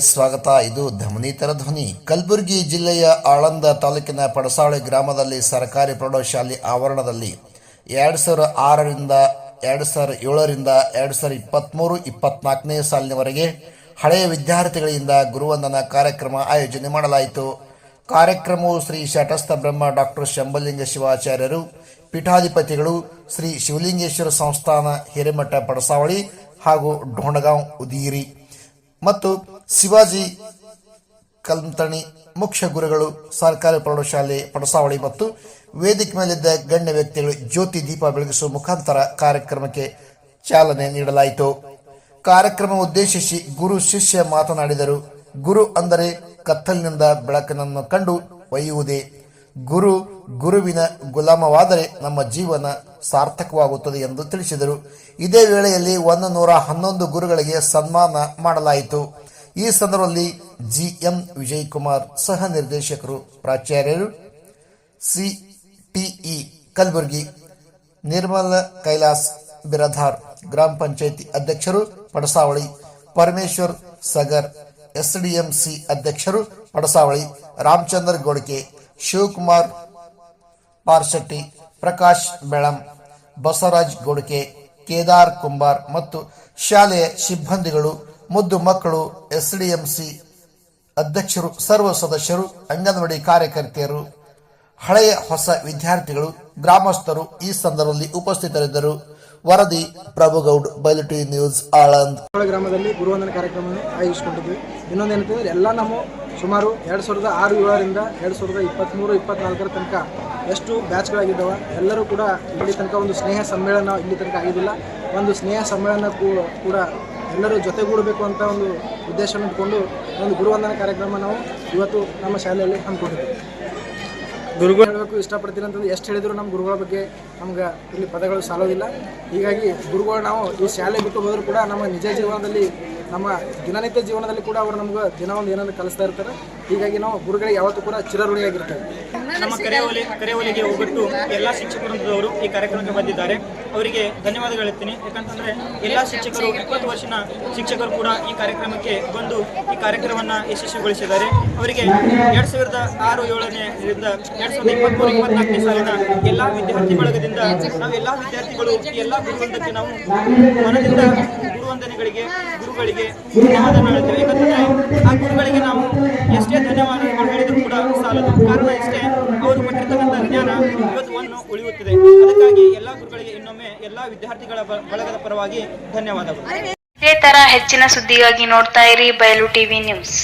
ಸ್ವಾಗತ. ಇದು ಧಮನಿತರ ಧ್ವನಿ. ಕಲಬುರಗಿ ಜಿಲ್ಲೆಯ ಆಳಂದ ತಾಲೂಕಿನ ಪಡಸಾಳೆ ಗ್ರಾಮದಲ್ಲಿ ಸರ್ಕಾರಿ ಪ್ರೌಢಶಾಲೆ ಆವರಣದಲ್ಲಿ ಎರಡು ಸಾವಿರ ಆರರಿಂದ ಎರಡು ಸಾವಿರ ಏಳರಿಂದ ಎರಡು ಸಾವಿರ ಇಪ್ಪತ್ತ್ಮೂರು ಇಪ್ಪತ್ನಾಲ್ಕನೇ ಸಾಲಿನವರೆಗೆ ಹಳೆಯ ವಿದ್ಯಾರ್ಥಿಗಳಿಂದ ಗುರುವಂದನ ಕಾರ್ಯಕ್ರಮ ಆಯೋಜನೆ ಮಾಡಲಾಯಿತು. ಕಾರ್ಯಕ್ರಮವು ಶ್ರೀ ಶಟಸ್ಥ ಬ್ರಹ್ಮ ಡಾಕ್ಟರ್ ಶಂಭಲಿಂಗ ಶಿವಾಚಾರ್ಯರು, ಪೀಠಾಧಿಪತಿಗಳು, ಶ್ರೀ ಶಿವಲಿಂಗೇಶ್ವರ ಸಂಸ್ಥಾನ ಹಿರೇಮಠ ಪಡಸಾವಳಿ ಹಾಗೂ ಢೋಣಗಾಂವ್ ಉದೀರಿ ಮತ್ತು ಶಿವಾಜಿ ಕಲ್ತಣಿ ಮುಖ್ಯ ಗುರುಗಳು ಸರ್ಕಾರಿ ಪ್ರೌಢಶಾಲೆ, ಪಡಸಾವಳಿ ಮತ್ತು ವೇದಿಕೆ ಮೇಲಿದ್ದ ಗಣ್ಯ ವ್ಯಕ್ತಿಗಳು ಜ್ಯೋತಿ ದೀಪ ಬೆಳಗಿಸುವ ಮುಖಾಂತರ ಕಾರ್ಯಕ್ರಮಕ್ಕೆ ಚಾಲನೆ ನೀಡಲಾಯಿತು. ಕಾರ್ಯಕ್ರಮ ಉದ್ದೇಶಿಸಿ ಗುರು ಶಿಷ್ಯ ಮಾತನಾಡಿದರು. ಗುರು ಅಂದರೆ ಕತ್ತಲಿನಿಂದ ಬೆಳಕನನ್ನು ಕಂಡು ಒಯ್ಯುವುದೇ. ಗುರು ಗುರುವಿನ ಗುಲಾಮವಾದರೆ ನಮ್ಮ ಜೀವನ ಸಾರ್ಥಕವಾಗುತ್ತದೆ ಎಂದು ತಿಳಿಸಿದರು. ಇದೇ ವೇಳೆಯಲ್ಲಿ ಒಂದು ನೂರ ಹನ್ನೊಂದು ಗುರುಗಳಿಗೆ ಸನ್ಮಾನ ಮಾಡಲಾಯಿತು. ಈ ಸಂದರ್ಭದಲ್ಲಿ ಜಿಎಂ ವಿಜಯ್ ಕುಮಾರ್ ಸಹ ನಿರ್ದೇಶಕರು. ಪ್ರಾಚಾರ್ಯರು ಸಿಟಿಇ ಕಲಬುರಗಿ, ನಿರ್ಮಲ ಕೈಲಾಸ್ ಬಿರಧಾರ್, ಗ್ರಾಮ ಪಂಚಾಯಿತಿ ಅಧ್ಯಕ್ಷರು ಪಡಸಾವಳಿ, ಪರಮೇಶ್ವರ್ ಸಗರ್, ಎಸ್ಡಿಎಂಸಿ ಅಧ್ಯಕ್ಷರು ಪಡಸಾವಳಿ, ರಾಮಚಂದ್ರ ಗೋಡ್ಕೆ, ಶಿವಕುಮಾರ್ ಪಾರ್ಶೆಟ್ಟಿ, ಪ್ರಕಾಶ್ ಬೆಳಂ, ಬಸವರಾಜ್ ಗೋಡ್ಕೆ, ಕೇದಾರ್ ಕುಂಬಾರ್ ಮತ್ತು ಶಾಲೆಯ ಸಿಬ್ಬಂದಿಗಳು, ಮುದ್ದು ಮಕ್ಕಳು, ಎಸ್ಡಿಎಂಸಿ ಅಧ್ಯಕ್ಷರು, ಸರ್ವ ಸದಸ್ಯರು, ಅಂಗನವಾಡಿ ಕಾರ್ಯಕರ್ತೆಯರು, ಹಳೆಯ ಹೊಸ ವಿದ್ಯಾರ್ಥಿಗಳು, ಗ್ರಾಮಸ್ಥರು ಈ ಸಂದರ್ಭದಲ್ಲಿ ಉಪಸ್ಥಿತರಿದ್ದರು. ವರದಿ ಪ್ರಭುಗೌಡ್ ಬಯಲುಟಿ ನ್ಯೂಸ್, ಆಳಂದ್. ಗ್ರಾಮದಲ್ಲಿ ಗುರುವಂದನ ಕಾರ್ಯಕ್ರಮವನ್ನು ಆಯೋಜಿಸಿಕೊಂಡಿದ್ವಿ. ಇನ್ನೊಂದು ಏನಂತಂದ್ರೆ, ಎಲ್ಲ ನಾವು ಸುಮಾರು ಎರಡು ಸಾವಿರದ ಆರು ಏಳರಿಂದ ಎರಡು ಸಾವಿರದ ಇಪ್ಪತ್ತ್ಮೂರು ಇಪ್ಪತ್ನಾಲ್ಕರ ತನಕ ಎಷ್ಟು ಬ್ಯಾಚ್ಗಳಾಗಿದ್ದಾವೆ ಎಲ್ಲರೂ ಕೂಡ ಇಲ್ಲಿ ತನಕ ಒಂದು ಸ್ನೇಹ ಸಮ್ಮೇಳನ ಇಲ್ಲಿ ತನಕ ಆಗಿದ್ದಿಲ್ಲ ಒಂದು ಸ್ನೇಹ ಸಮ್ಮೇಳನ ಕೂಡ ಎಲ್ಲರೂ ಜೊತೆಗೂಡಬೇಕು ಅಂತ ಒಂದು ಉದ್ದೇಶವನ್ನು ಇಟ್ಕೊಂಡು ಒಂದು ಗುರುವಂದನ ಕಾರ್ಯಕ್ರಮ ನಾವು ಇವತ್ತು ನಮ್ಮ ಶಾಲೆಯಲ್ಲಿ ಹಮ್ಮಿಕೊಂಡಿದ್ದೀವಿ. ಗುರುಗಳು ಹೇಳಬೇಕು ಇಷ್ಟಪಡ್ತೀನಿ ಅಂತಂದು ಎಷ್ಟು ಹೇಳಿದ್ರು ನಮ್ಮ ಗುರುಗಳ ಬಗ್ಗೆ ನಮ್ಗೆ ಇಲ್ಲಿ ಪದಗಳು ಸಾಲೋದಿಲ್ಲ. ಹೀಗಾಗಿ ಗುರುಗಳು ನಾವು ಈ ಶಾಲೆ ಬಿಟ್ಟು ಹೋದರೂ ಕೂಡ ನಮ್ಮ ನಿಜ ಜೀವನದಲ್ಲಿ ನಮ್ಮ ದಿನನಿತ್ಯ ಜೀವನದಲ್ಲಿ ಕೂಡ ಅವರು ನಮ್ಗೆ ದಿನ ಒಂದು ಏನಾದ್ರು ಕಲಿಸ್ತಾ ಇರ್ತಾರೆ. ಹೀಗಾಗಿ ನಾವು ಗುರುಗಳಿಗೆ ಯಾವತ್ತೂ ಕೂಡ ಚಿರಋಣಿಯಾಗಿರ್ತೇವೆ. ನಮ್ಮ ಕರೆಯೋಲಿ ಕರೆಯೋಲಿಗೆ ಹೋಗ್ಬಿಟ್ಟು ಎಲ್ಲ ಶಿಕ್ಷಕರವರು ಈ ಕಾರ್ಯಕ್ರಮಕ್ಕೆ ಬಂದಿದ್ದಾರೆ. ಅವರಿಗೆ ಧನ್ಯವಾದಗಳು ಹೇಳ್ತೀನಿ. ಯಾಕಂತಂದ್ರೆ ಎಲ್ಲ ಶಿಕ್ಷಕರು ಇಪ್ಪತ್ತು ವರ್ಷನ ಶಿಕ್ಷಕರು ಕೂಡ ಈ ಕಾರ್ಯಕ್ರಮಕ್ಕೆ ಬಂದು ಈ ಕಾರ್ಯಕ್ರಮವನ್ನು ಯಶಸ್ವಿಗೊಳಿಸಿದ್ದಾರೆ. ಅವರಿಗೆ ಎರಡ್ ಸಾವಿರದ ಆರು ಏಳನೇರಿಂದ ಎರಡ್ ಸಾವಿರದ ಇಪ್ಪತ್ಮೂರು, ಇಪ್ಪತ್ನಾಲ್ಕನೇ ಸಾಲಿನ ಎಲ್ಲ ವಿದ್ಯಾರ್ಥಿ ಬಳಗದಿಂದ ನಾವೆಲ್ಲ ವಿದ್ಯಾರ್ಥಿಗಳು ಎಲ್ಲ ಗುರುವಂದಕ್ಕೆ ನಾವು ಮನದಿಂದ ಗುರುವಂದನೆಗಳಿಗೆ, ಗುರುಗಳಿಗೆ ಧನ್ಯವಾದ ಹೇಳ್ತೇವೆ ಯಾಕಂತಂದ್ರೆ ಆ ಗುರುಗಳಿಗೆ ನಾವು ಎಷ್ಟೇ ಧನ್ಯವಾದಗಳು ಹೇಳಿದ್ರು ಕೂಡ ಸಾಲದು ಕಾರಣ ಇಷ್ಟೇ ಅವರು ಕೊಟ್ಟಿರ್ತಕ್ಕಂಥ ಜ್ಞಾನ ಇವತ್ತು ಒಂದು ಉಳಿಯುತ್ತಿದೆ ಅದಕ್ಕಾಗಿ ಎಲ್ಲಾ ಗುರುಗಳಿಗೆ ಇನ್ನೊಮ್ಮೆ ಎಲ್ಲಾ ವಿದ್ಯಾರ್ಥಿಗಳ ಬಳಗದ ಪರವಾಗಿ ಧನ್ಯವಾದಗಳು. ಇದೇ ತರ ಹೆಚ್ಚಿನ ಸುದ್ದಿಗಾಗಿ ನೋಡ್ತಾ ಇರಿ ಬಯಲು ಟಿವಿ ನ್ಯೂಸ್.